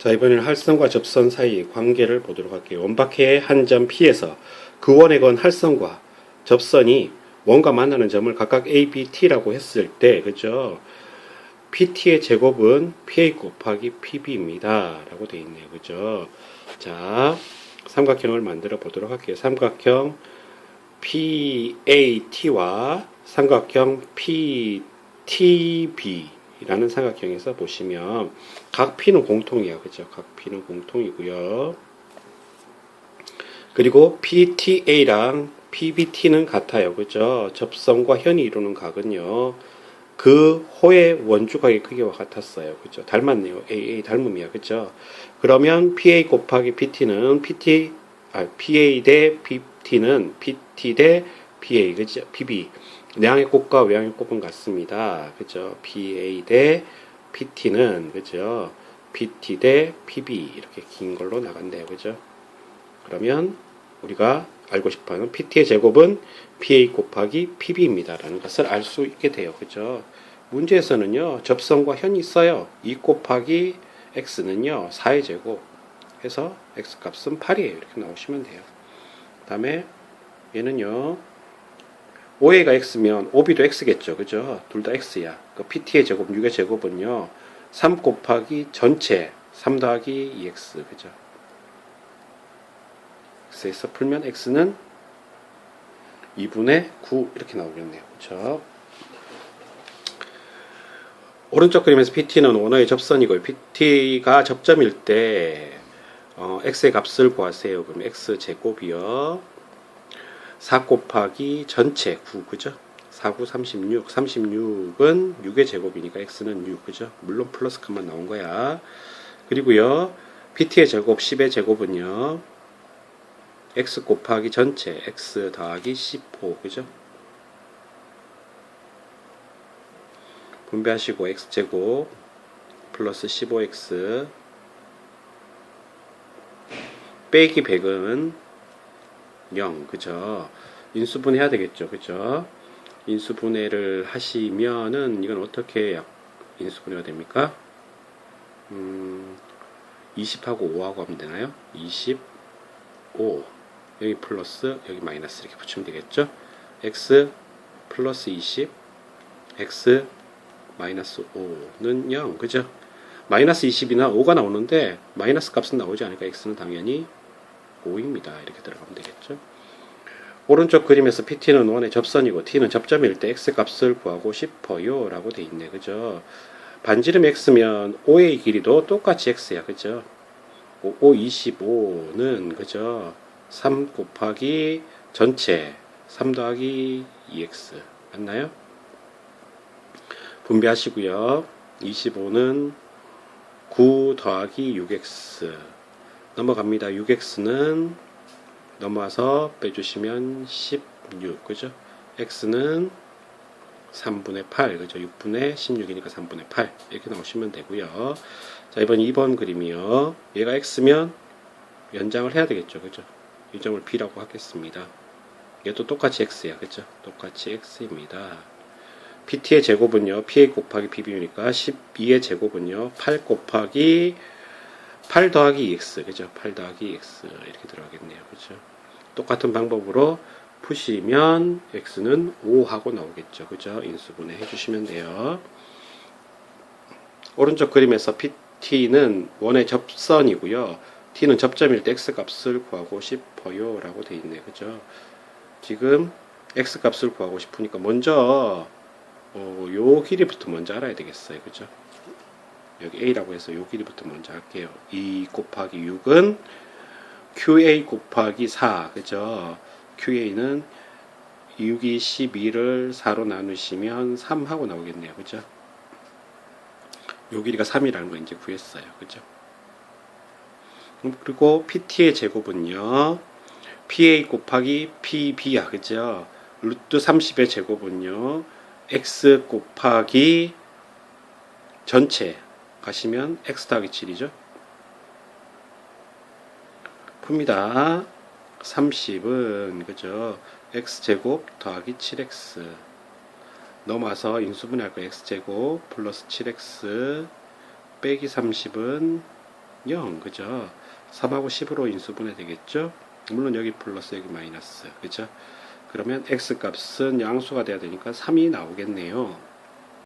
자, 이번에는 할선과 접선 사이 관계를 보도록 할게요. 원박해의 한 점 P에서 그 원의 건 할선과 접선이 원과 만나는 점을 각각 A, B, T라고 했을 때, 그죠? PT의 제곱은 PA 곱하기 PB입니다. 라고 되어 있네요. 그죠? 자, 삼각형을 만들어 보도록 할게요. 삼각형 PAT와 삼각형 PTB 라는 삼각형에서 보시면 각 P는 공통이야. 그죠? 각 P는 공통이고요. 그리고 PTA랑 PBT는 같아요. 그죠? 접선과 현이 이루는 각은요. 그 호의 원주각의 크기와 같았어요. 그죠? 닮았네요. AA 닮음이야. 그죠? 그러면 PA 곱하기 PT는 PT, 아, PA 대 PT는 PT 대 PA, 그죠? PB. 내항의 곱과 외항의 곱은 같습니다. 그죠? PA 대 PT는, 그죠? PT 대 PB. 이렇게 긴 걸로 나간대요. 그죠? 그러면 우리가 알고 싶어하는 PT의 제곱은 PA 곱하기 PB입니다. 라는 것을 알 수 있게 돼요. 그죠? 문제에서는요, 접선과 현이 있어요. 2 곱하기 X는요, 4의 제곱 해서 X 값은 8이에요. 이렇게 나오시면 돼요. 그 다음에 얘는요, OA가 X면 OB도 X겠죠. 그죠? 둘 다 X야. 그 PT의 제곱, 6의 제곱은요, 3 곱하기 전체 3 더하기 2X. 그죠? X에서 풀면 X는 2분의 9 이렇게 나오겠네요. 그렇죠? 오른쪽 그림에서 PT는 원어의 접선이고요. PT가 접점일 때 어, X의 값을 구하세요. 그럼 X 제곱이요. 4 곱하기 전체 9 그죠? 4, 9, 36. 36은 6의 제곱이니까 X는 6 그죠? 물론 플러스 값만 나온 거야. 그리고요. PT의 제곱 10의 제곱은요. x 곱하기 전체 x 더하기 15 그죠? 분배하시고 x제곱 플러스 15x 빼기 100은 0 그죠? 인수분해 해야 되겠죠 그죠? 인수분해를 하시면은 이건 어떻게 인수분해가 됩니까? 음, 20하고 5하고 하면 되나요? 25 여기 플러스 여기 마이너스 이렇게 붙이면 되겠죠 x 플러스 20 x 마이너스 5는 0 그죠 마이너스 20이나 5가 나오는데 마이너스 값은 나오지 않으니까 x는 당연히 5입니다. 이렇게 들어가면 되겠죠? 오른쪽 그림에서 PT는 1의 접선이고 T는 접점일 때 X 값을 구하고 싶어요 라고 돼 있네. 그죠? 반지름 X면 O의 길이도 똑같이 X야. 그죠? 5, 25는 그죠? 3 곱하기 전체 3 더하기 2x 맞나요? 분배하시고요. 25는 9 더하기 6x 넘어갑니다 6x는 넘어와서 빼주시면 16 그죠? x는 3분의 8 그죠? 6분의 16이니까 3분의 8 이렇게 나오시면 되고요 자 이번 2번 그림이요 얘가 x면 연장을 해야 되겠죠 그죠? 이 점을 b라고 하겠습니다 얘도 똑같이 x야 그죠? 똑같이 x입니다 pt의 제곱은요 pa 곱하기 pb니까 12의 제곱은요 8 곱하기 8 더하기 2x 그죠? 8 더하기 x 이렇게 들어가겠네요 그죠? 똑같은 방법으로 푸시면 x는 5하고 나오겠죠 그죠? 인수분해 해주시면 돼요 오른쪽 그림에서 PT는 원의 접선이고요. T는 접점일 때 X 값을 구하고 싶어요. 라고 돼 있네. 그죠? 지금 X 값을 구하고 싶으니까 먼저, 어, 요 길이부터 먼저 알아야 되겠어요. 그죠? 여기 A라고 해서 요 길이부터 먼저 할게요. 2 곱하기 6은 QA 곱하기 4. 그죠? QA는 6이 12를 4로 나누시면 3하고 나오겠네요. 그죠? 요 길이가 3이라는 거 이제 구했어요. 그죠? 그리고 PT의 제곱은요. PA 곱하기 PB야. 그죠? 루트 30의 제곱은요. X 곱하기 전체 가시면 X 더하기 7이죠. 풉니다. 30은 그죠? X제곱 더하기 7X 넘어와서 인수분해할 거 x제곱 플러스 7x 빼기 30은 0, 그죠? 3하고 10으로 인수분해 되겠죠? 물론 여기 플러스 여기 마이너스, 그죠? 그러면 x 값은 양수가 돼야 되니까 3이 나오겠네요.